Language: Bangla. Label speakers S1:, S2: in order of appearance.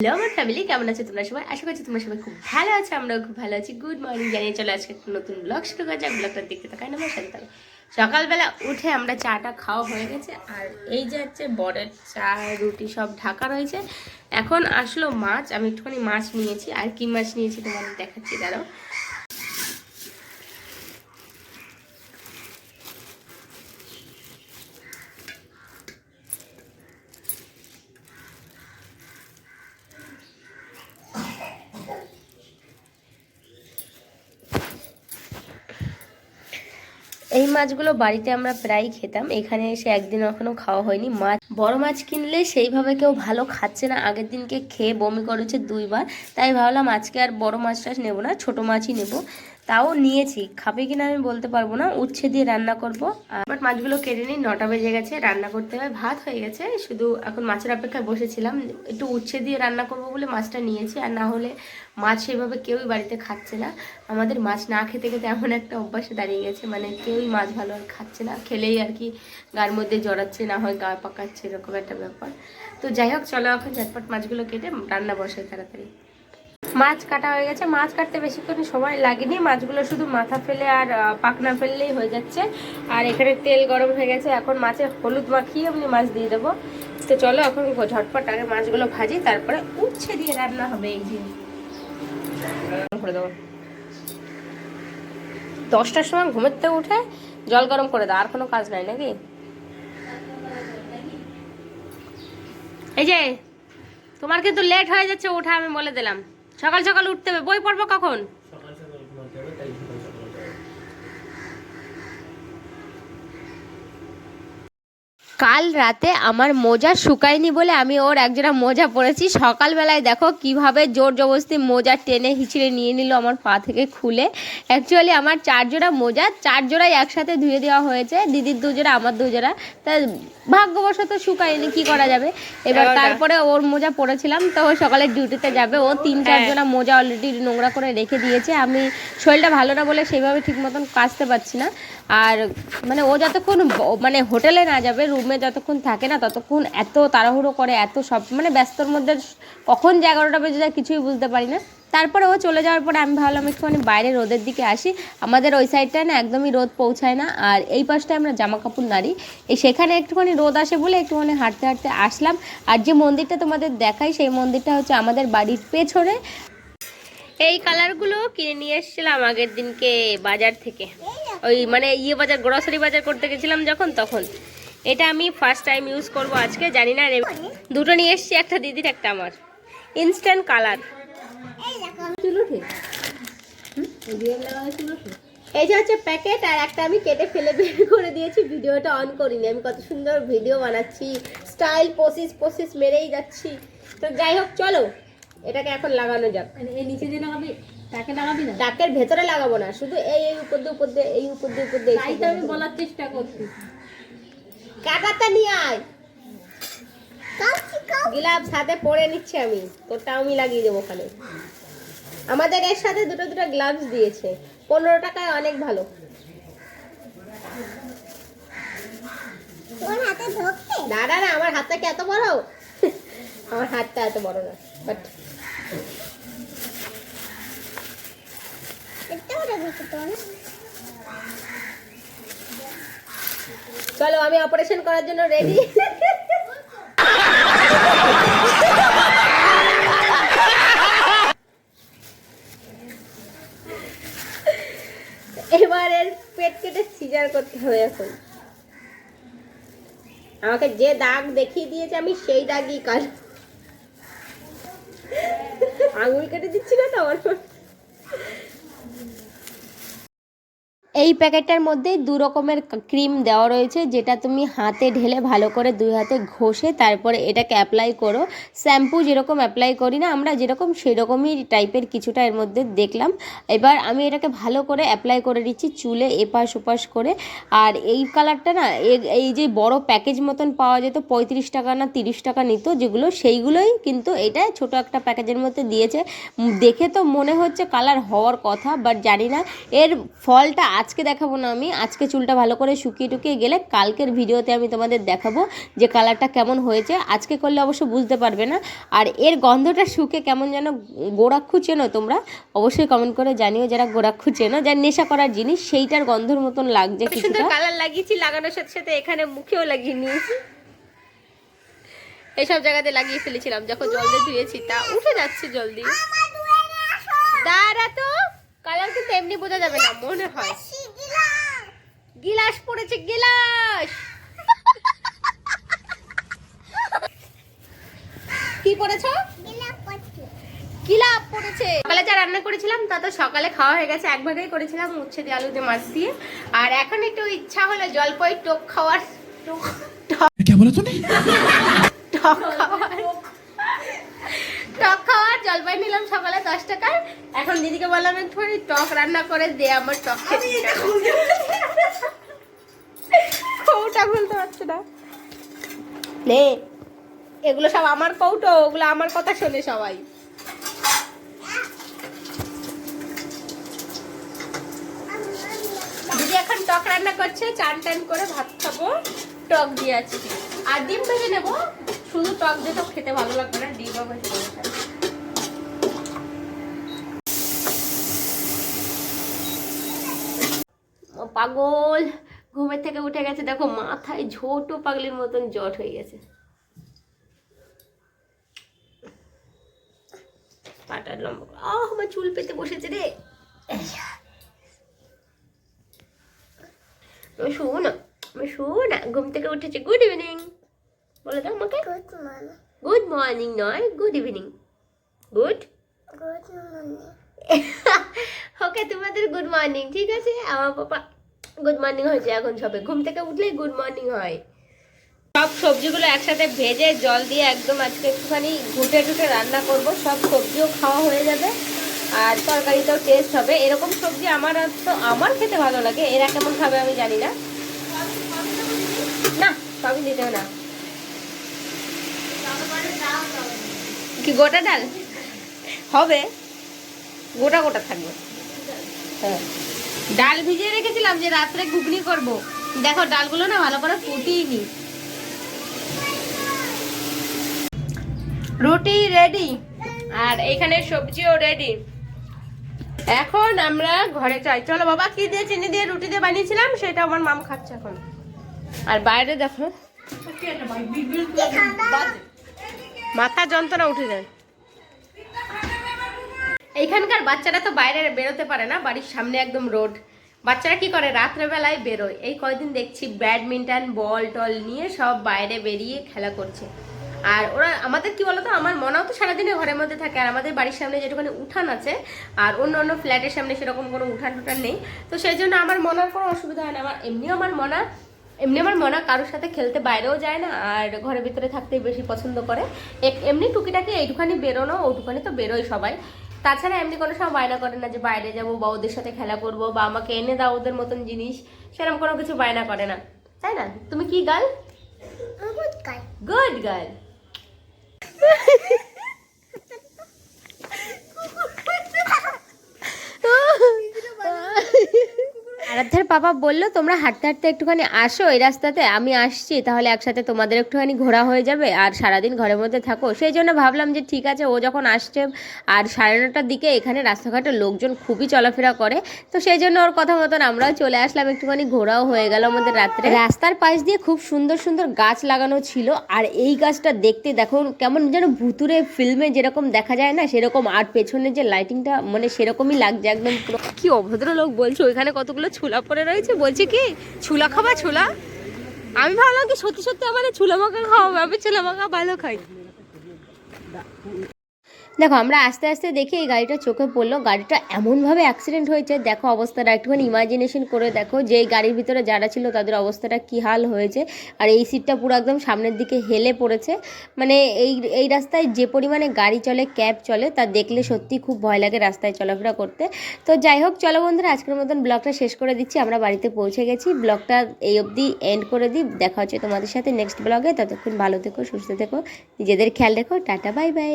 S1: হ্যালো আমার ফ্যামিলি কেমন আছে তোমরা সবাই? আশা করছি তোমরা সবাই খুব ভালো আছো, আমরাও খুব ভালো আছি। গুড মর্নিং জানিয়ে চলে আজকে একটা নতুন ব্লগ শুরু করা যাক ব্লগটা দেখতে থাকাই আমার সাথে সকালবেলা উঠে আমরা চাটা খাওয়া হয়ে গেছে, আর এই যে বরের চা, রুটি সব ঢাকা রয়েছে। এখন আসলো মাছ, আমি একটুখানি মাছ নিয়েছি। আর কি মাছ নিয়েছি তোমাদের দেখাচ্ছি, দাঁড়াও। এই মাছগুলো বাড়িতে আমরা প্রায় খেতাম। এখানে এসে একদিন এখনও খাওয়া হয়নি। মাছ, বড় মাছ কিনলে সেইভাবে কেউ ভালো খাচ্ছে না। আগের দিনকে খেয়ে বমি করেছে দুইবার। তাই ভাবলাম আজকে আর বড় মাছ টাছ নেব না, ছোট মাছই নেব। তাও নিয়েছি। খাবে কিনা আমি বলতে পারব না। উচ্ছে দিয়ে রান্না করব। বাট মাছগুলো কেটে নিই। নটা বেজে গেছে। রান্না করতে হয় ভাত হয়ে গেছে। শুধু এখন মাছের অপেক্ষায় বসেছিলাম। একটু উচ্ছে দিয়ে রান্না করব বলে মাছটা নিয়েছি। আর না হলে মাছ সেভাবে কেউই বাড়িতে খাচ্ছে না। আমাদের মাছ না খেতে খেতে এমন একটা অভ্যাসে দাঁড়িয়ে গেছে। মানে কেউই মাছ ভালো আর খাচ্ছে না। খেলেই আর কি গার মধ্যে জড়াচ্ছে, না হয় গা পাকাচ্ছে, এরকম একটা ব্যাপার। তো যাই হোক, চলো এখন ঝটপট মাছগুলো কেটে রান্না বসাই তাড়াতাড়ি। মাছ কাটা হয়ে গেছে। মাছ কাটতে বেশিক্ষণ সময় লাগেনি। মাছগুলো শুধু মাথা ফেলে আর পাখনা ফেললেই হয়ে যাচ্ছে। আর এখানে তেল গরম হয়ে গেছে। এখন মাছে হলুদ মাখিয়ে আমি মাছ দিয়ে দেবো। তো চলো এখন ঝটপট আগে মাছগুলো ভাজি তারপরে উচ্ছে দিয়ে রান্না হবে এই যে করে দেবো। দশটার সময় ঘুমের উঠে জল গরম করে দাও। আর কোনো কাজ নাই নাকি? এই যে তোমার কিন্তু লেট হয়ে যাচ্ছে ওঠা আমি বলে দিলাম। সকাল সকাল উঠতে হবে। বই পড়ব কখন
S2: সকাল সকাল ঘুমাতে হবে তাই সকাল সকাল উঠতে হবে।
S1: কাল রাতে আমার মোজা শুকায়নি বলে আমি ওর একজোড়া মোজা পরেছি। সকালবেলায় দেখো কীভাবে জোর জবরদস্তি মোজা টেনে হিচড়ে নিয়ে নিল আমার পা থেকে খুলে। অ্যাকচুয়ালি আমার চার জোড়া মোজা চার জোড়াই একসাথে ধুয়ে দেওয়া হয়েছে। দিদির দুজোড়া আমার দুজোড়া তা ভাগ্যবশত শুকায়নি কি করা যাবে? এবার তারপরে ওর মোজা পরেছিলাম তো ও সকালে ডিউটিতে যাবে। ও তিন চার জোড়া মোজা অলরেডি নোংরা করে রেখে দিয়েছে। আমি শরীরটা ভালো না বলে সেইভাবে ঠিক মতন কাচতে পারছি না। আর মানে ও যতক্ষণ মানে হোটেলে না যাবে রুমে যতক্ষণ থাকে না, ততক্ষণ এত তাড়াহুড়ো করে, এত সব মানে ব্যস্তর মধ্যে কখন এগারোটা বেজে যায় কিছুই বুঝতে পারি না। তারপরে ও চলে যাওয়ার পরে আমি ভাবলাম একটুখানি বাইরে রোদের দিকে আসি। আমাদের ওই সাইডটায় না একদমই রোদ পৌঁছায় না, আর এই পাশটায় আমরা জামা কাপড় নাড়ি। এই সেখানে একটুখানি রোদ আসে বলে একটুখানি হাঁটতে হাঁটতে আসলাম। আর যে মন্দিরটা তোমাদের দেখাই, সেই মন্দিরটা হচ্ছে আমাদের বাড়ির পেছনে। এই কালারগুলো কিনে নিয়ে এসেছিলাম আগের দিনকে বাজার থেকে। ওই মানে ইয়ে বাজার গ্রসারি বাজার করতে গেছিলাম যখন, তখন। এটা আমি ফার্স্ট টাইম ইউজ করব আজকে জানি না রে দুটো নিয়ে এসেছি একটা দিদির একটা আমার। ইনস্ট্যান্ট কালার এই যে হচ্ছে প্যাকেট আর একটা আমি কেটে ফেলে বের করে দিয়েছি ভিডিওটা অন করিনি। আমি কত সুন্দর ভিডিও বানাচ্ছি স্টাইল পসিস পসিস মেরেই যাচ্ছি। তো যাই হোক চলো এটাকে এখন লাগানো যাক।
S3: এই নিচে দিয়ে লাগাবি? তাকে লাগাবি না?
S1: ডাকের ভেতরে লাগাবো না শুধু এই এই উপর দিয়ে উপর দিয়ে এই উপর দিয়ে উপর দিয়ে
S3: আমি বলার চেষ্টা করছি।
S1: কাটাটা নিয়ে আয়। গিলাপ সাথে পরে নিচ্ছি আমি। তোরটা আমি লাগিয়ে দেবো ওখানে। আমাদের এর সাথে দুটো দুটো গ্লাভস দিয়েছে। পনেরো টাকায় অনেক ভালো। দাদা না আমার হাতটা কি এত বড়? আমার হাতটা এত বড় না বাট চলো, আমি অপারেশন করার জন্য রেডি এবারের পেট কেটে সিজার করতে হবে এখন। আমাকে যে দাগ দেখিয়ে দিয়েছে, আমি সেই দাগই কাল। আঙুল কেটে দিচ্ছি না তো আমার? এই প্যাকেটটার মধ্যে দু রকমের ক্রিম দেওয়া রয়েছে, যেটা তুমি হাতে ঢেলে ভালো করে দুই হাতে ঘষে তারপরে এটাকে অ্যাপ্লাই করো। শ্যাম্পু যেরকম অ্যাপ্লাই করি না আমরা, যেরকম সেরকমই টাইপের কিছুটা এর মধ্যে দেখলাম। এবার আমি এটাকে ভালো করে অ্যাপ্লাই করে দিচ্ছি চুলে এপাশ ওপাশ করে। আর এই কালারটা না এই যে বড় প্যাকেজ মতন পাওয়া যেত, পঁয়ত্রিশ টাকা না তিরিশ টাকা নিত, যেগুলো সেইগুলোই কিন্তু এটা ছোট একটা প্যাকেজের মধ্যে দিয়েছে। দেখে তো মনে হচ্ছে কালার হওয়ার কথা, বাট জানি না। এর ফলটা আজকে দেখাবো না আমি। আজকে চুলটা ভালো করে শুকিয়ে টুকিয়ে গেলে কালকের ভিডিওতে আমি তোমাদের দেখাবো যে কালারটা কেমন হয়েছে। আজকে করলে অবশ্য বুঝতে পারবে না। আর এর গন্ধটা শুকে কেমন যেন গোড়াক্ষু চেনো তোমরা অবশ্যই কমেন্ট করে জানিও যারা গোড়াক্ষু চেনো। যার নেশা করার জিনিস সেইটার গন্ধের মতন লাগছে সুন্দর কালার লাগিয়েছি লাগানোর সাথে সাথে এখানে মুখেও লাগিয়ে নিয়েছি। এইসব জায়গাতে লাগিয়ে ফেলেছিলাম যখন জল দিয়ে ধুয়েছি তা উঠে যাচ্ছে জলদি। দাঁড়া তো কালার কিন্তু এমনি বোঝা যাবে না মনে হয়। গিলাস পড়েছে গিলাস! কি পড়েছো? পড়েছে। যা রান্না করেছিলাম তা তো সকালে খাওয়া হয়ে গেছে। করেছিলাম উচ্ছে দিয়ে মাছ দিয়ে। আর এখন একটু ইচ্ছা হলো জলপাই খাওয়ার টক টক খাওয়ার জলপাই নিলাম সকালে দশ টাকা এখন দিদিকে বললাম একটু টক রান্না করে দে আমার টক খেতে কৌটা খুলতে পারছে না? নে, এগুলো সব আমার কৌটো, ওগুলো আমার কথা শোনে সবাই। দিদি এখন টক রান্না করছে, চান টান করে ভাত খাব, টক দিয়ে আজকে আর ডিম ভেজে নেব, শুধু টক দিয়ে তো খেতে ভালো লাগবে না, ডিমও ভেজে নেব সাথে। ও পাগল। ঘুমের থেকে উঠে গেছে দেখো মাথায় ঝোটো পাগলের মতন জট হয়ে গেছে। পাটা লম্বা আহ আমার চুল পেতে বসেছে রে। আমি শুভ না আমি শুভ না। ঘুম থেকে উঠেছি গুড ইভিনিং বলে দাও আমাকে। গুড মর্নিং নয় গুড ইভিনিং গুড ওকে তোমাদের গুড মর্নিং ঠিক আছে? আমার পাপা গুড মর্নিং হয়েছে এখন সবে। ঘুম থেকে উঠলেই গুড মর্নিং হয়। সব সবজিগুলো একসাথে ভেজে জল দিয়ে একদম আজকে একটুখানি ঘুটে টুটে রান্না করব। সব সবজিও খাওয়া হয়ে যাবে আর তরকারিটাও টেস্ট হবে। এরকম সবজি আমার তো আমার খেতে ভালো লাগে। এরা কেমন খাবে আমি জানি না। না, সবই দিতে না। কি, গোটা ডাল? হবে। গোটা গোটা থাকবে। হ্যাঁ। ডাল ভিজিয়ে রেখেছিলাম যে রাত্রে ঘুগনি করব। দেখো ডালগুলো না ভালো করে ফুটিয়ে নি রুটি রেডি আর এখানে সবজিও রেডি এখন আমরা ঘরে যাই। চলো বাবা কি দিয়ে চিনি দিয়ে রুটি দিয়ে বানিয়েছিলাম সেটা আমার মাম খাচ্ছে এখন। আর বাইরে দেখো মাথা যন্ত্রণা উঠে যায়। এইখানকার বাচ্চারা তো বাইরে বেরোতে পারে না, বাড়ির সামনে একদম রোড। বাচ্চারা কি করে? রাত্রেবেলায় বেরোয়। এই কয়দিন দেখছি ব্যাডমিন্টন, বল টল নিয়ে সব বাইরে বেরিয়ে খেলা করছে। আর ওরা, আমাদের কি বলতো? আমার মনেও তো সারাদিনে ঘরের মধ্যে থাকে। আর আমাদের বাড়ির সামনে যেটুখানি উঠান আছে, আর অন্য অন্য ফ্ল্যাটের সামনে সেরকম কোনো উঠান টুঠান নেই। তো সেই জন্য আমার মনার কোনো অসুবিধা হয় না। আমার এমনিও আমার মনা, এমনি আমার মনা কারোর সাথে খেলতে বাইরেও যায় না, আর ঘরের ভিতরে থাকতেই বেশি পছন্দ করে। এমনি টুকিটাকি এইটুখানি বেরোনো, ওটুখানি তো বেরোয় সবাই। তাছাড়া এমনি কোনো সময় বায়না করে না যে বাইরে যাব বা ওদের সাথে খেলা করব বা আমাকে এনে দাও ওদের মতন জিনিস সেরকম কোনো কিছু বায়না করে না। তাই না? তুমি কি গার্ল। Good girl. আরাধ্যার পাপা বলল, তোমরা হাঁটতে হাঁটতে একটুখানি আসো এই রাস্তাতে, আমি আসছি, তাহলে একসাথে তোমাদের একটুখানি ঘোরা হয়ে যাবে আর সারাদিন ঘরের মধ্যে থাকো। সেই জন্য ভাবলাম যে ঠিক আছে, ও যখন আসছে আর সাড়ে নটার দিকে এখানে রাস্তাঘাটে লোকজন খুবই চলাফেরা করে, তো সেই জন্য ওর কথা মতন আমরাও চলে আসলাম, একটুখানি ঘোরাও হয়ে গেল আমাদের রাত্রে। রাস্তার পাশ দিয়ে খুব সুন্দর সুন্দর গাছ লাগানো ছিল, আর এই গাছটা দেখতে দেখো কেমন যেন ভুতুরে ফিল্মে যেরকম দেখা যায় না, সেরকম, আর পেছনে যে লাইটিংটা মানে সেরকমই লাগছে একদম কি অভদ্র লোক বলছো, ওইখানে কতগুলো ছুলা পরে রয়েছে, বলছে কি, ছুলা খাবা ছুলা? আমি ভাবলাম কি সত্যি সত্যি এই ছুলা মাখা খাওয়াবে আমি ছুলা মাখা ভালো খাই। দেখো, আমরা আস্তে আস্তে দেখি এই গাড়িটা চোখে পড়ল। গাড়িটা এমনভাবে অ্যাক্সিডেন্ট হয়েছে, দেখো অবস্থাটা একটুখানি ইমাজিনেশন করে দেখো যে গাড়ির ভিতরে যারা ছিল তাদের অবস্থাটা কী হাল হয়েছে। আর এই সিটটা পুরো একদম সামনের দিকে হেলে পড়েছে। মানে এই এই রাস্তায় যে পরিমাণে গাড়ি চলে ক্যাব চলে, তা দেখলে সত্যি খুব ভয় লাগে রাস্তায় চলাফেরা করতে। তো যাই হোক, চলো বন্ধুরা, আজকের মতন ব্লগটা শেষ করে দিচ্ছি। আমরা বাড়িতে পৌঁছে গেছি। ব্লগটা এই অবধি এন্ড করে দিই। দেখা হচ্ছে তোমাদের সাথে নেক্সট ব্লগে। ততক্ষণ ভালো থেকো, সুস্থ থেকো, নিজেদের খেয়াল রেখো। Tata bye bye